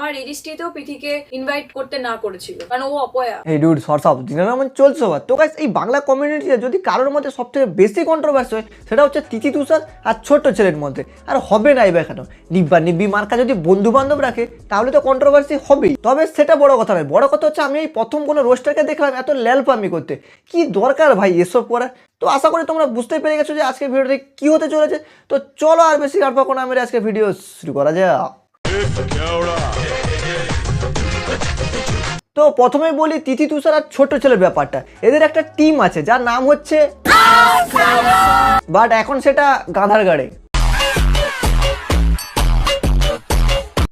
আমার রেজিস্ট্রিতেও পিথিকে ইনভাইট করতে না করেছিল, কারণ ও অপয়া। এই ডুড সর্স অফ দিনের নাম চলছে বা। তো গাইস এই বাংলা কমিউনিটিতে যদি কারোর মধ্যে সবথেকে বেশি কন্ট্রোভার্সি হয়, সেটা হচ্ছে তিথি তুষার আর ছোট্ট ছেলের মধ্যে। আর হবে না এবার কেন নিব্বা নিব্বি মার্কা যদি বন্ধু বান্ধব রাখে, তাহলে তো কন্ট্রোভার্সি হবেই। তবে সেটা বড় কথা নয়। বড় কথা হচ্ছে আমি এই প্রথম কোনো রোস্টারকে দেখলাম এত ল্যালপামি করতে। কি দরকার ভাই এসব করা তো আশা করি তোমরা বুঝতে পেরে গেছো যে আজকে ভিডিওতে কি হতে চলেছে। তো চলো আর বেশি আর কোনো আমি আজকে ভিডিও শুরু করা যাক। তো প্রথমে বলি তিথি তুষার আর ছোট ছেলের ব্যাপারটা। এদের একটা টিম আছে, যার নাম হচ্ছে বাট এখন সেটা গাঁধার গাড়ে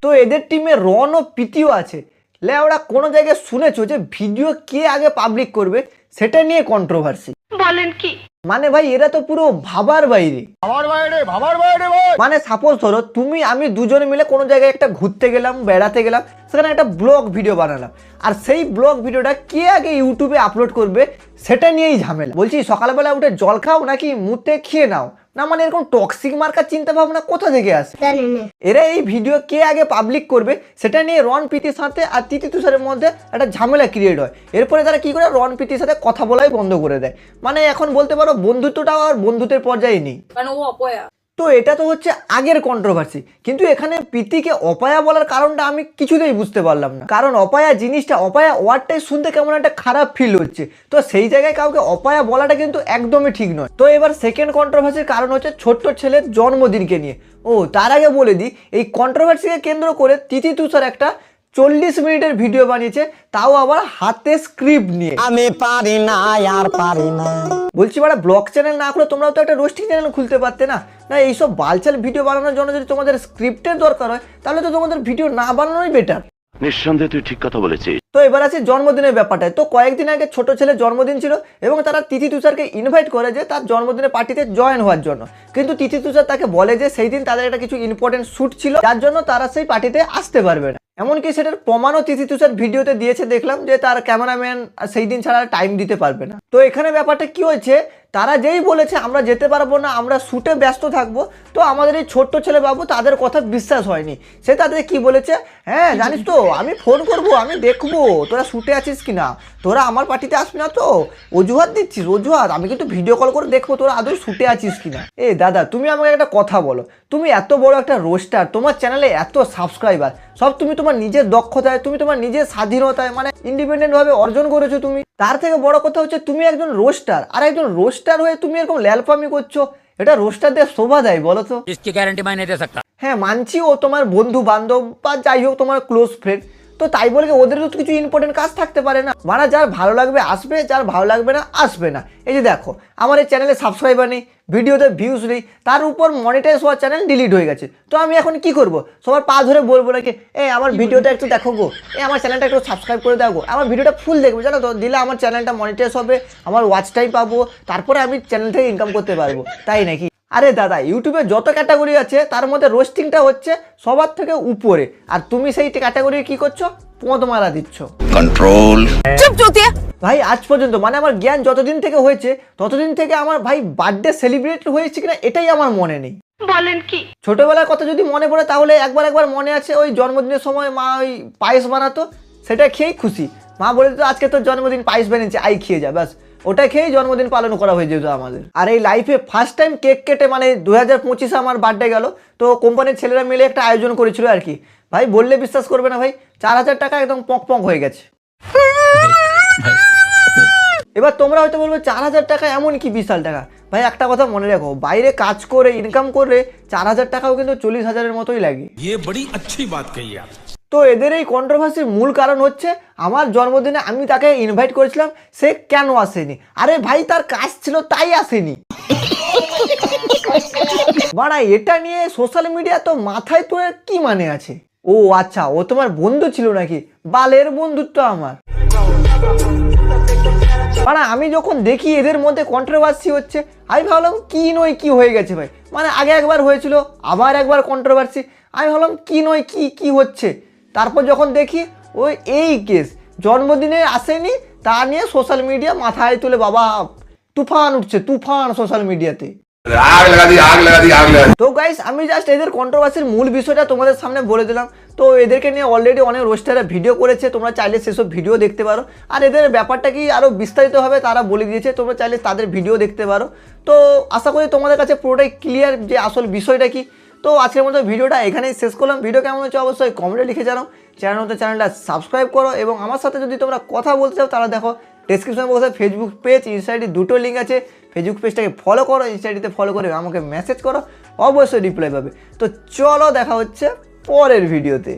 তো এদের টিমে রন ও প্রীতিও আছে। লে, ওরা কোনো জায়গায় শুনেছো যে ভিডিও কে আগে পাবলিক করবে, সেটা নিয়ে কন্ট্রোভার্সি বলেন কি? মানে ভাই এরা তো পুরো ভাবার বাইরে। ভাবার মানে সাপোজ ধরো তুমি আমি দুজনে মিলে কোনো জায়গায় একটা ঘুরতে গেলাম বেড়াতে গেলাম সেখানে একটা ব্লগ ভিডিও বানালাম। আর সেই ব্লগ ভিডিওটা কে আগে ইউটিউবে আপলোড করবে সেটা নিয়েই ঝামেলা। বলছি সকালবেলা উঠে জল খাও নাকি মুতে খেয়ে নাও। না মানে এরকম টক্সিক মার্কার চিন্তা ভাবনা কোথা থেকে আসে? এরা এই ভিডিও কে আগে পাবলিক করবে সেটা নিয়ে রন প্রীতির সাথে আর তিতি তুষারের মধ্যে একটা ঝামেলা ক্রিয়েট হয়। এরপরে তারা কি করে? রন প্রীতির সাথে কথা বলাই বন্ধ করে দেয়। মানে এখন বলতে পারো বন্ধুত্বটাও আর বন্ধুত্বের পর্যায়ে নেই। কারণ ও অপয়া। তো এটা তো হচ্ছে আগের কন্ট্রোভার্সি কিন্তু এখানে প্রীতিকে অপায়া বলার কারণটা আমি কিছুতেই বুঝতে পারলাম না। কারণ অপায়া জিনিসটা অপায়া ওয়ার্ডটাই শুনতে কেমন একটা খারাপ ফিল হচ্ছে। তো সেই জায়গায় কাউকে অপায়া বলাটা কিন্তু একদমই ঠিক নয়। তো এবার সেকেন্ড কন্ট্রোভার্সির কারণ হচ্ছে ছোট্ট ছেলের জন্মদিনকে নিয়ে। ও তার আগে বলে দিই এই কন্ট্রোভার্সিকে কেন্দ্র করে তিথি তুষার একটা চল্লিশ মিনিটের ভিডিও বানিয়েছে তাও আবার হাতে স্ক্রিপ্ট নিয়ে। আমি পারি না আর পারি না। বলছি বাড়া ব্লগ চ্যানেল না করে তোমরাও তো একটা রোস্টিং চ্যানেল খুলতে পারতে না। না এইসব বালচাল ভিডিও বানানোর জন্য যদি তোমাদের স্ক্রিপ্টের দরকার হয় তাহলে তো তোমাদের ভিডিও না বানানোই বেটার নিঃসন্দেহে তুই ঠিক কথা বলেছিস। তো এবার আছে জন্মদিনের ব্যাপারটায়। তো কয়েকদিন আগে ছোট ছেলের জন্মদিন ছিল এবং তারা তিথি তুষারকে ইনভাইট করে যে তার জন্মদিনের পার্টিতে জয়েন হওয়ার জন্য। কিন্তু তিথি তুষার তাকে বলে যে সেই দিন তাদের একটা কিছু ইম্পর্টেন্ট শ্যুট ছিল যার জন্য তারা সেই পার্টিতে আসতে পারবে না। এমনকি সেটার প্রমাণও তিথি তুষার ভিডিওতে দিয়েছে দেখলাম যে তার ক্যামেরাম্যান সেই দিন ছাড়া টাইম দিতে পারবে না। তো এখানে ব্যাপারটা কি হয়েছে তারা যেই বলেছে, আমরা যেতে পারব না, আমরা শ্যুটে ব্যস্ত থাকব। তো আমাদের এই ছোট্ট ছেলে বাবু তাদের কথা বিশ্বাস হয়নি। সে তাদের কি বলেছে? হ্যাঁ জানিস তো, আমি ফোন করব, আমি দেখব, তোরা শ্যুটে আছিস কি না তোরা আমার পার্টিতে আসবি না তো? অজুহাত দিচ্ছিস, অজুহাত। আমি কিন্তু ভিডিও কল করে দেখব তোরা আদৌ শ্যুটে আছিস কি না এ, দাদা, তুমি আমাকে একটা কথা বলো। তুমি এত বড় একটা রোস্টার তোমার চ্যানেলে এত সাবস্ক্রাইবার সব তুমি তোমার নিজের দক্ষতায়, তুমি তোমার নিজের স্বাধীনতায় মানে ইন্ডিপেন্ডেন্ট ভাবে অর্জন করেছ তুমি। তার থেকে বড় কথা হচ্ছে তুমি একজন রোস্টার আর একজন রোস্টার হয়ে তুমি এরকম ল্যালফামি করছ এটা রোস্টারদের শোভা দেয় বলো তো? হ্যাঁ মানছি ও তোমার বন্ধু বান্ধব বা যাই হোক তোমার ক্লোজ ফ্রেন্ড তো তাই বলে কি ওদেরও তো কিছু ইম্পর্টেন্ট কাজ থাকতে পারে না। মানে যার ভালো লাগবে আসবে যার ভালো লাগবে না আসবে না। এই যে দেখো আমার এই চ্যানেলে সাবস্ক্রাইবার নেই ভিডিওতে ভিউজ নেই তার উপর মনিটাইজ হওয়ার চ্যানেল ডিলিট হয়ে গেছে। তো আমি এখন কি করব? সবার পা ধরে বলব নাকি এ আমার ভিডিওটা একটু দেখো গো। এ আমার চ্যানেলটা একটু সাবস্ক্রাইব করে দেখো আমার ভিডিওটা ফুল দেখব জানো তো? দিলে আমার চ্যানেলটা মনিটাইজ হবে আমার ওয়াচ টাইম পাবো তারপরে আমি চ্যানেল থেকে ইনকাম করতে পারব। তাই নাকি? আরে দাদা ইউটিউবে যত ক্যাটাগরি আছে তার মধ্যে রোস্টিংটা হচ্ছে সবার থেকে উপরে। আর তুমি সেই ক্যাটাগরি কি করছ? পদ মারা দিচ্ছ। কন্ট্রোল ভাই আজ পর্যন্ত মানে আমার জ্ঞান যতদিন থেকে হয়েছে ততদিন থেকে আমার ভাই বার্থডে সেলিব্রেট হয়েছে কিনা এটাই আমার মনে নেই। বলেন কি? ছোটবেলার কথা যদি মনে পড়ে তাহলে একবার একবার মনে আছে ওই জন্মদিনের সময় মা ওই পায়েস বানাতো সেটা খেয়েই খুশি। মা বলে তো আজকে তোর জন্মদিন পায়েস বানিয়েছে আই খেয়ে যা ব্যাস। ওটা খেয়েই জন্মদিন পালন করা হয়ে যেত আমাদের। আর এই লাইফে ফার্স্ট টাইম কেক কেটে মানে দু হাজার পঁচিশে আমার বার্থডে গেল, তো কোম্পানির ছেলেরা মিলে একটা আয়োজন করেছিল আর কি। ভাই, বললে বিশ্বাস করবে না ভাই, চার হাজার টাকা একদম পক পক হয়ে গেছে। এবার তোমরা হয়তো বলবে, চার হাজার টাকা এমন কি বিশাল টাকা? ভাই, একটা কথা মনে রাখো, বাইরে কাজ করে ইনকাম করে চার হাজার টাকাও কিন্তু চল্লিশ হাজারের মতোই লাগে। তো এদের এই কন্ট্রোভার্সির মূল কারণ হচ্ছে, আমার জন্মদিনে আমি তাকে ইনভাইট করেছিলাম, সে কেন আসেনি? আরে ভাই, তার কাজ ছিল তাই আসেনি। বাড়া, এটা নিয়ে সোশ্যাল মিডিয়া তো মাথায় তো কি মানে আছে? ও আচ্ছা ও তোমার বন্ধু ছিল নাকি? বালের বন্ধুত্ব আমার। মানে আমি যখন দেখি এদের মধ্যে কন্ট্রোভার্সি হচ্ছে, আমি ভাবলাম, কি নয়, কি হয়ে গেছে ভাই? মানে আগে একবার হয়েছিল, আবার একবার কন্ট্রোভার্সি আমি ভাবলাম, কি নয়, কি কি হচ্ছে? তারপর যখন দেখি ওই এই কেস জন্মদিনে আসেনি তা নিয়ে সোশ্যাল মিডিয়া মাথায় তুলে বাবা তুফান উঠছে তুফান সোশ্যাল মিডিয়াতে তো। গাইস আমি জাস্ট এদের কন্ট্রোভার্সির মূল বিষয়টা তোমাদের সামনে বলে দিলাম। তো এদেরকে নিয়ে অলরেডি অনেক রোস্টাররা ভিডিও করেছে তোমরা চাইলে সেসব ভিডিও দেখতে পারো। আর এদের ব্যাপারটা কি আরও বিস্তারিতভাবে তারা বলে দিয়েছে তোমরা চাইলে তাদের ভিডিও দেখতে পারো। তো আশা করি তোমাদের কাছে পুরোটাই ক্লিয়ার যে আসল বিষয়টা কি। তো আজকের মতো ভিডিওটা এখানেই শেষ করলাম। ভিডিও কেমন হচ্ছে অবশ্যই কমেন্টে লিখে জানাও। চ্যানেল মতো চ্যানেলটা সাবস্ক্রাইব করো এবং আমার সাথে যদি তোমরা কথা বলতে চাও তারা দেখো ডেসক্রিপশন বক্সে ফেসবুক পেজ ইনস্টাইডি দুটো লিঙ্ক আছে। ফেসবুক পেজটাকে ফলো করো ইনস্টাইডিতে ফলো করে আমাকে মেসেজ করো। অবশ্যই রিপ্লাই পাবে। তো চলো দেখা হচ্ছে পরের ভিডিওতে